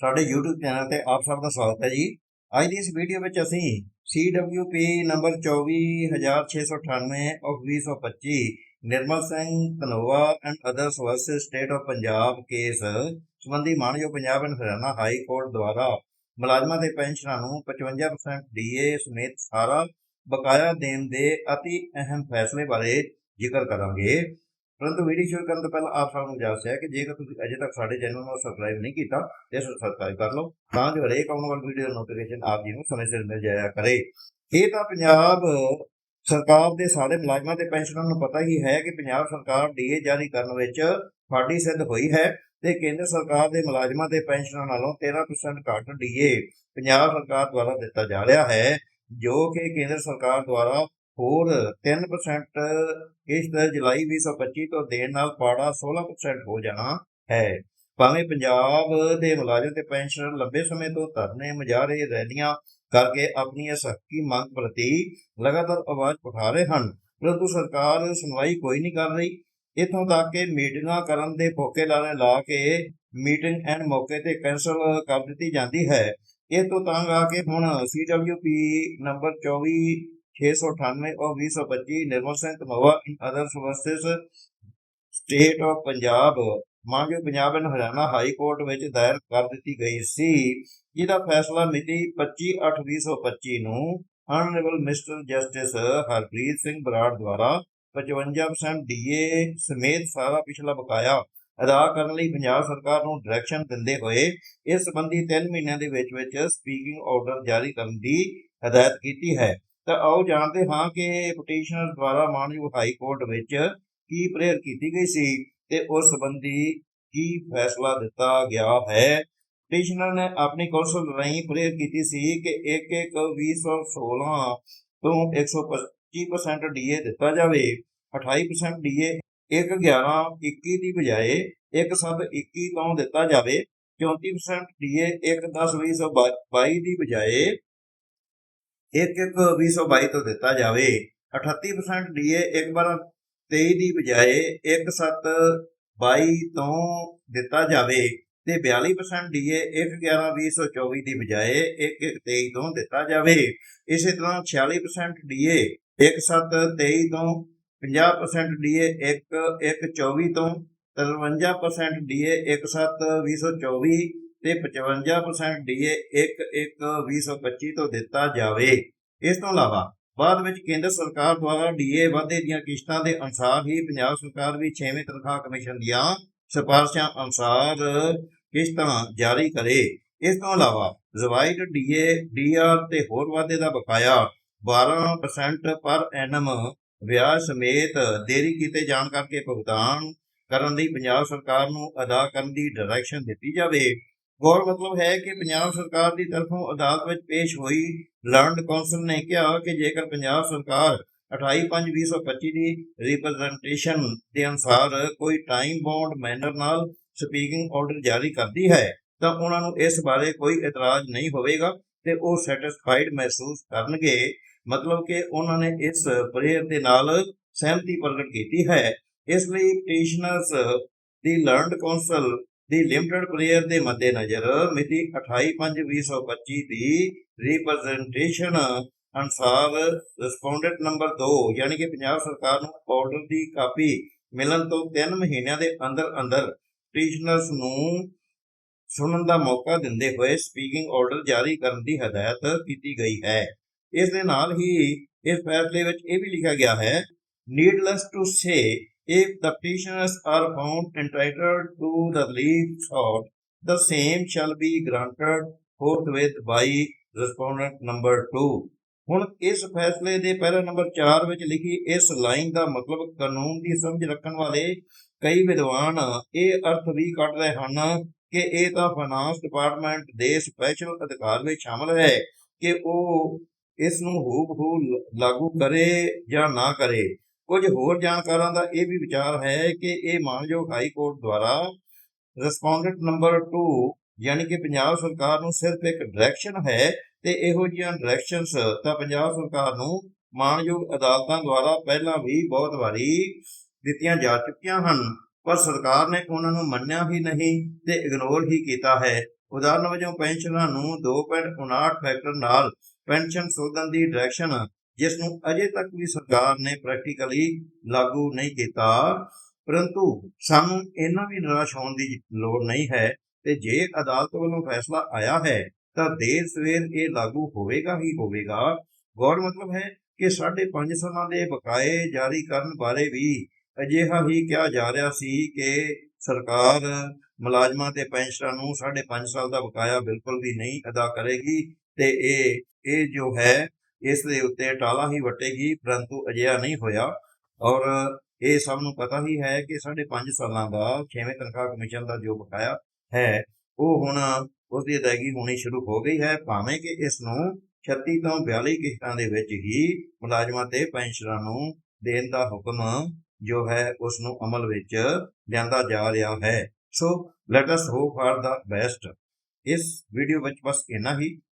ਸਾਡੇ YouTube channel ਤੇ ਆਪ ਸਭ ਦਾ ਸਵਾਗਤ ਹੈ ਜੀ। ਅੱਜ ਦੀ ਇਸ ਵੀਡੀਓ ਵਿੱਚ ਅਸੀਂ CWP number 24698 of 2025 Nirmal Singh Dhanoa and others versus state of Punjab case ਸੰਬੰਧੀ ਮਾਨਯੋਗ Punjab and Haryana high court ਦੁਆਰਾ ਮੁਲਾਜ਼ਮਾਂ ਦੇ ਪੈਨਸ਼ਨਾਂ ਨੂੰ 55% ਡੀਏ ਸਮੇਤ ਸਾਰਾ ਬਕਾਇਆ ਦੇਣ ਦੇ ਅਤੀ ਅਹਿਮ ਫੈਸਲੇ ਬਾਰੇ ਜ਼ਿਕਰ ਕਰਾਂਗੇ। ਪਰੰਤੂ ਵੀਡੀਓ ਸ਼ੁਰੂ ਕਰਨ ਤੋਂ ਪਹਿਲਾਂ ਆਪ ਸਭ ਨੂੰ ਗੁਜ਼ਾਰਿਸ਼ ਹੈ ਕਿ ਜੇਕਰ ਤੁਸੀਂ ਅਜੇ ਤੱਕ ਸਾਡੇ ਚੈਨਲ ਨੂੰ ਸਬਸਕ੍ਰਾਈਬ ਨਹੀਂ ਕੀਤਾ, ਤੇ ਇਸ ਨੂੰ ਸਬਸਕ੍ਰਾਈਬ ਕਰ ਲਓ, ਤਾਂ ਜੋ ਹਰੇਕ ਆਉਣ ਵਾਲੀ ਵੀਡੀਓ ਦਾ ਨੋਟੀਫਿਕੇਸ਼ਨ ਆਪ ਜੀ ਨੂੰ ਸਮੇਂ ਸਿਰ ਮਿਲ ਜਾਇਆ ਕਰੇ। ਇਹ ਤਾਂ ਪੰਜਾਬ ਸਰਕਾਰ ਦੇ ਸਾਰੇ ਮੁਲਾਜ਼ਮਾਂ ਤੇ ਪੈਨਸ਼ਨਰਾਂ ਨੂੰ ਪਤਾ ਹੀ ਹੈ ਕਿ ਪੰਜਾਬ ਸਰਕਾਰ ਡੀਏ ਜਾਰੀ ਕਰਨ ਵਿੱਚ ਫਾੜੀ ਸਿੱਧ ਹੋਈ ਹੈ ਤੇ ਕੇਂਦਰ ਸਰਕਾਰ ਦੇ ਮੁਲਾਜ਼ਮਾਂ ਤੇ ਪੈਨਸ਼ਨਰਾਂ ਨਾਲੋਂ 13% ਘੱਟ ਡੀਏ ਪੰਜਾਬ ਸਰਕਾਰ ਦੁਆਰਾ ਦਿੱਤਾ ਜਾ ਰਿਹਾ ਹੈ, ਜੋ ਕਿ ਕੇਂਦਰ ਸਰਕਾਰ ਦੁਆਰਾ ਹੋਰ 3% ਕਿਸ਼ਤ ਜੁਲਾਈ 2025 ਤੋਂ ਦੇਣ ਨਾਲ ਪਾੜਾ 16% ਹੋ ਜਾਣਾ ਹੈ। ਭਾਵੇਂ ਪੰਜਾਬ ਦੇ ਮੁਲਾਜ਼ਮ ਤੇ ਪੈਨਸ਼ਨਰ ਲੰਬੇ ਸਮੇਂ ਤੋਂ ਧਰਨੇ ਮੁਜ਼ਾਹਰੇ ਰੈਲੀਆਂ ਕਰਕੇ ਆਪਣੀ ਇਸ ਹੱਕੀ ਮੰਗ ਪ੍ਰਤੀ ਲਗਾਤਾਰ ਆਵਾਜ਼ ਉਠਾ ਰਹੇ ਹਨ। ਪਰੰਤੂ ਸਰਕਾਰ ਸੁਣਵਾਈ ਕੋਈ ਨਹੀਂ ਕਰ ਰਹੀ। ਇਥੋਂ ਤੱਕ ਕਿ ਮੀਟਿੰਗਾਂ ਕਰਨ ਦੇ ਫੋਕੇ ਲਾਰੇ ਲਾ ਕੇ ਮੀਟਿੰਗ ਐਂਡ ਮੌਕੇ ਤੇ ਕੈਂਸਲ ਕਰ ਦਿੱਤੀ ਜਾਂਦੀ ਹੈ। ਇਹ ਤੋਂ ਤੰਗ ਆ ਕੇ ਹੁਣ CWP number 24 698 of 2025 Nirmal Singh Dhanoa in others versus state of Punjab Mange Punjab and Haryana high court ਵਿੱਚ ਦਾਇਰ ਕਰ ਦਿੱਤੀ ਗਈ ਸੀ। ਜਿਹਦਾ ਫੈਸਲਾ ਮਿਤੀ 25/8/2025 ਨੂੰ honourable mister justice Harpreet Singh Brar ਦੁਆਰਾ 55% ਡੀਏ ਸਮੇਤ ਸਾਰਾ ਪਿਛਲਾ ਬਕਾਇਆ ਅਦਾ ਕਰਨ ਲਈ ਪੰਜਾਬ ਸਰਕਾਰ ਨੂੰ ਡਾਇਰੈਕਸ਼ਨ ਦਿੰਦੇ ਹੋਏ ਇਸ ਸੰਬੰਧੀ 3 ਮਹੀਨਿਆਂ ਦੇ ਵਿੱਚ ਵਿੱਚ ਸਪੀਕਿੰਗ ਆਰਡਰ ਜਾਰੀ ਕਰਨ ਦੀ ਹਦਾਇਤ ਕੀਤੀ ਹੈ। ਤਾਂ ਆਓ ਜਾਣਦੇ ਹਾਂ ਕਿ ਪਟੀਸ਼ਨਰ ਦੁਆਰਾ ਮਾਨਯੋਗ ਹਾਈ ਕੋਰਟ ਵਿੱਚ ਕੀ ਪ੍ਰੇਅਰ ਕੀਤੀ ਗਈ ਸੀ ਤੇ ਉਸ ਸੰਬੰਧੀ ਕੀ ਫੈਸਲਾ ਦਿੱਤਾ ਗਿਆ ਹੈ। ਪਟੀਸ਼ਨਰ ਨੇ ਆਪਣੀ ਕੌਂਸਲ ਰਾਹੀਂ ਪ੍ਰੇਅਰ ਕੀਤੀ ਸੀ ਕਿ 1 1 2016 ਤੋਂ 125% ਡੀਏ ਦਿੱਤਾ ਜਾਵੇ। 28% ਡੀਏ 1 11 21 ਦੀ ਬਜਾਏ 1 7 21 ਤੋਂ ਦਿੱਤਾ ਜਾਵੇ। 34% ਡੀਏ 1 10 2022 ਦੀ ਬਜਾਏ 1 1 2022 ਤੋਂ ਦਿੱਤਾ ਜਾਵੇ। 38% ਡੀਏ 1 12 23 ਦੀ ਬਜਾਏ 1 7 22 ਤੋਂ ਦਿੱਤਾ ਜਾਵੇ ਤੇ 42% ਡੀਏ 1 11 2024 ਦੀ ਬਜਾਏ 1 1 23 ਤੋਂ ਦਿੱਤਾ ਜਾਵੇ। ਇਸੇ ਤਰ੍ਹਾਂ 46% ਡੀਏ 1 7 23 ਤੋਂ 50% ਡੀਏ 1 1 24 ਤੋਂ 53% ਡੀਏ 1 7 2024 ਤੇ 55% ਡੀਏ 1 1 2025 ਤੋਂ ਦਿੱਤਾ ਜਾਵੇ। ਇਸ ਤੋਂ ਇਲਾਵਾ ਬਾਅਦ ਵਿੱਚ ਕੇਂਦਰ ਸਰਕਾਰ ਦੁਆਰਾ ਡੀਏ ਵਾਧੇ ਦੀਆਂ ਕਿਸ਼ਤਾਂ ਦੇ ਅਨੁਸਾਰ ਹੀ ਪੰਜਾਬ ਸਰਕਾਰ ਵੀ 6ਵੇਂ ਤਨਖਾਹ ਕਮਿਸ਼ਨ ਦੀਆਂ ਸਿਫਾਰਸ਼ਾਂ ਅਨੁਸਾਰ ਕਿਸ਼ਤਾਂ ਜਾਰੀ ਕਰੇ। ਇਸ ਤੋਂ ਇਲਾਵਾ ਰਿਵਾਈਡ ਡੀਏ, ਡੀਆਰ ਤੇ ਹੋਰ ਵਾਧੇ ਦਾ ਬਕਾਇਆ 12% ਪਰ ਐਨਮ ਵਿਆਜ ਸਮੇਤ ਦੇਰੀ ਕੀਤੇ ਜਾਣ ਕਰਕੇ ਭੁਗਤਾਨ ਕਰਨ ਲਈ ਪੰਜਾਬ ਸਰਕਾਰ ਨੂੰ ਅਦਾ ਕਰਨ ਦੀ ਡਾਇਰੈਕਸ਼ਨ ਦਿੱਤੀ ਜਾਵੇ। ਗੌਰ ਮਤਲਬ ਹੈ ਕਿ ਪੰਜਾਬ ਸਰਕਾਰ ਦੀ ਤਰਫੋਂ ਅਦਾਲਤ ਵਿੱਚ ਪੇਸ਼ ਹੋਈ ਲਰਨਡ ਕੌਂਸਲ ਨੇ ਕਿਹਾ ਕਿ ਜੇਕਰ ਪੰਜਾਬ ਸਰਕਾਰ 28/5/2025 ਦੀ ਰਿਪਰੈਜ਼ੈਂਟੇਸ਼ਨ ਦੇ ਅਨੁਸਾਰ ਕੋਈ ਟਾਈਮ ਬਾਉਂਡ ਮੈਨਰ ਨਾਲ ਸਪੀਕਿੰਗ ਆਰਡਰ ਜਾਰੀ ਕਰਦੀ ਹੈ, ਤਾਂ ਉਹਨਾਂ ਨੂੰ ਇਸ ਬਾਰੇ ਕੋਈ ਇਤਰਾਜ਼ ਨਹੀਂ ਹੋਵੇਗਾ ਤੇ ਉਹ ਸੈਟੀਸਫਾਈਡ ਮਹਿਸੂਸ ਕਰਨਗੇ। ਮਤਲਬ ਕਿ ਉਹਨਾਂ ਨੇ ਇਸ ਪ੍ਰੇਅਰ ਦੇ ਨਾਲ ਸਹਿਮਤੀ ਪ੍ਰਗਟ ਕੀਤੀ ਹੈ। ਇਸ ਲਈ ਪਟੀਸ਼ਨਰਸ ਦੀ ਲਰਨਡ ਕੌਂਸਲ ਦੀ ਲਿਮਟਿਡ ਪ੍ਰੇਅਰ ਦੇ ਮੱਦੇਨਜ਼ਰ ਮਿਤੀ 28/5/2025 ਦੀ ਰਿਪਰੈਜ਼ੈਂਟੇਸ਼ਨ ਅਨੁਸਾਰ ਰਿਸਪੋਂਡੈਂਟ ਨੰਬਰ 2 ਯਾਨੀ ਕਿ ਪੰਜਾਬ ਸਰਕਾਰ ਨੂੰ ਆਰਡਰ ਦੀ ਕਾਪੀ ਮਿਲਣ ਤੋਂ 3 ਮਹੀਨਿਆਂ ਦੇ ਅੰਦਰ ਅੰਦਰ ਪਟੀਸ਼ਨਰਸ ਨੂੰ ਸੁਣਨ ਦਾ ਮੌਕਾ ਦਿੰਦੇ ਹੋਏ ਸਪੀਕਿੰਗ ਆਰਡਰ ਜਾਰੀ ਕਰਨ ਦੀ ਹਦਾਇਤ ਕੀਤੀ ਗਈ ਹੈ। ਇਸ ਦੇ ਨਾਲ ਹੀ ਇਸ ਫੈਸਲੇ ਵਿੱਚ ਇਹ ਵੀ ਲਿਖਿਆ ਗਿਆ ਹੈ needless to say if the petitioners are found entitled to the relief sought the same shall be granted forthwith by respondent number 2 ਹੁਣ ਇਸ ਫੈਸਲੇ ਦੇ ਪਹਿਲਾ ਨੰਬਰ 4 ਵਿੱਚ ਲਿਖੀ ਇਸ ਲਾਈਨ ਦਾ ਮਤਲਬ ਕਾਨੂੰਨ ਦੀ ਸਮਝ ਰੱਖਣ ਵਾਲੇ ਕਈ ਵਿਦਵਾਨ ਇਹ ਅਰਥ ਵੀ ਕੱਢ ਰਹੇ ਹਨ ਕਿ ਇਹ ਤਾਂ ਫਾਈਨਾਂਸ ਡਿਪਾਰਟਮੈਂਟ ਦੇ ਸਪੈਸ਼ਲ ਅਧਿਕਾਰ ਵਿੱਚ ਸ਼ਾਮਲ ਹੈ ਕਿ ਉਹ ਇਸ ਨੂੰ ਹੂਬਹੂ ਲ- ਲਾਗੂ ਕਰੇ ਜਾਂ ਨਾ ਕਰੇ। ਕੁਝ ਹੋਰ ਜਾਣਕਾਰਾਂ ਦਾ ਇਹ ਵੀ ਵਿਚਾਰ ਹੈ ਕਿ ਇਹ ਮਾਨਯੋਗ ਹਾਈ ਕੋਰਟ ਦੁਆਰਾ ਰਿਸਪੋਂਡੈਂਟ ਨੰਬਰ 2 ਯਾਨੀ ਕਿ ਪੰਜਾਬ ਸਰਕਾਰ ਨੂੰ ਸਿਰਫ ਇੱਕ ਡਾਇਰੈਕਸ਼ਨ ਹੈ ਤੇ ਇਹੋ ਜਿਹੀਆਂ ਡਾਇਰੈਕਸ਼ਨਸ ਤਾਂ ਪੰਜਾਬ ਸਰਕਾਰ ਨੂੰ ਮਾਨਯੋਗ ਅਦਾਲਤਾਂ ਦੁਆਰਾ ਪਹਿਲਾਂ ਵੀ ਬਹੁਤ ਵਾਰੀ ਦਿੱਤੀਆਂ ਜਾ ਚੁੱਕੀਆਂ ਹਨ, ਪਰ ਸਰਕਾਰ ਨੇ ਉਹਨਾਂ ਨੂੰ ਮੰਨਿਆ ਹੀ ਨਹੀਂ ਤੇ ਇਗਨੋਰ ਹੀ ਕੀਤਾ ਹੈ। ਉਦਾਹਰਨ ਵਜੋਂ ਪੈਨਸ਼ਨਰਾਂ ਨੂੰ 2.59 ਫੈਕਟਰ ਨਾਲ ਪੈਨਸ਼ਨ ਸੋਧਣ ਦੀ ਡਾਇਰੈਕਸ਼ਨ ਜਿਸ ਨੂੰ ਅਜੇ ਤੱਕ ਵੀ ਸਰਕਾਰ ਨੇ ਪ੍ਰੈਕਟੀਕਲੀ ਲਾਗੂ ਨਹੀਂ ਕੀਤਾ। ਪਰੰਤੂ ਸਾਨੂੰ ਇਹਨਾਂ ਵੀ ਨਿਰਾਸ਼ ਹੋਣ ਦੀ ਲੋੜ ਨਹੀਂ ਹੈ ਤੇ ਜੇ ਅਦਾਲਤ ਵੱਲੋਂ ਫੈਸਲਾ ਆਇਆ ਹੈ, ਤਾਂ ਦੇਰ ਸਵੇਰ ਇਹ ਲਾਗੂ ਹੋਵੇਗਾ ਹੀ ਹੋਵੇਗਾ। ਗੌਰ ਮਤਲਬ ਹੈ ਕਿ ਸਾਢੇ ਪੰਜ ਸਾਲਾਂ ਦੇ ਬਕਾਏ ਜਾਰੀ ਕਰਨ ਬਾਰੇ ਵੀ ਅਜਿਹਾ ਹੀ ਕਿਹਾ ਜਾ ਰਿਹਾ ਸੀ ਕਿ ਸਰਕਾਰ ਮੁਲਾਜ਼ਮਾਂ ਤੇ ਪੈਨਸ਼ਨਰਾਂ ਨੂੰ ਸਾਢੇ ਪੰਜ ਸਾਲ ਦਾ ਬਕਾਇਆ ਬਿਲਕੁਲ ਵੀ ਨਹੀਂ ਅਦਾ ਕਰੇਗੀ ਤੇ ਇਹ ਇਹ ਜੋ ਹੈ ਇਸ ਦੇ ਉੱਤੇ ਟਾਲਾ ਹੀ ਵਟੇਗੀ, ਪਰੰਤੂ ਅਜਿਹਾ ਨਹੀਂ ਹੋਇਆ। ਔਰ ਇਹ ਸਭ ਨੂੰ ਪਤਾ ਹੀ ਹੈ ਕਿ ਸਾਢੇ ਪੰਜ ਸਾਲਾਂ ਦਾ ਛੇਵੇਂ ਤਨਖਾਹ ਕਮਿਸ਼ਨ ਦਾ ਜੋ ਬਕਾਇਆ ਹੈ, ਉਹ ਹੁਣ ਉਸ ਦੀ ਅਦਾਇਗੀ ਹੋਣੀ ਸ਼ੁਰੂ ਹੋ ਗਈ ਹੈ। ਭਾਵੇਂ ਕਿ ਇਸ ਨੂੰ 36 ਤੋਂ 42 ਕਿਸ਼ਤਾਂ ਦੇ ਵਿੱਚ ਹੀ ਮੁਲਾਜ਼ਮਾਂ ਤੇ ਪੈਨਸ਼ਨਰਾਂ ਨੂੰ ਦੇਣ ਦਾ ਹੁਕਮ ਜੋ ਹੈ, ਉਸ ਨੂੰ ਅਮਲ ਵਿੱਚ ਲਿਆਂਦਾ ਜਾ ਰਿਹਾ ਹੈ। So let us hope for the best ਇਸ ਵੀਡੀਓ ਵਿੱਚ ਬਸ ਇੰਨਾ ਹੀ।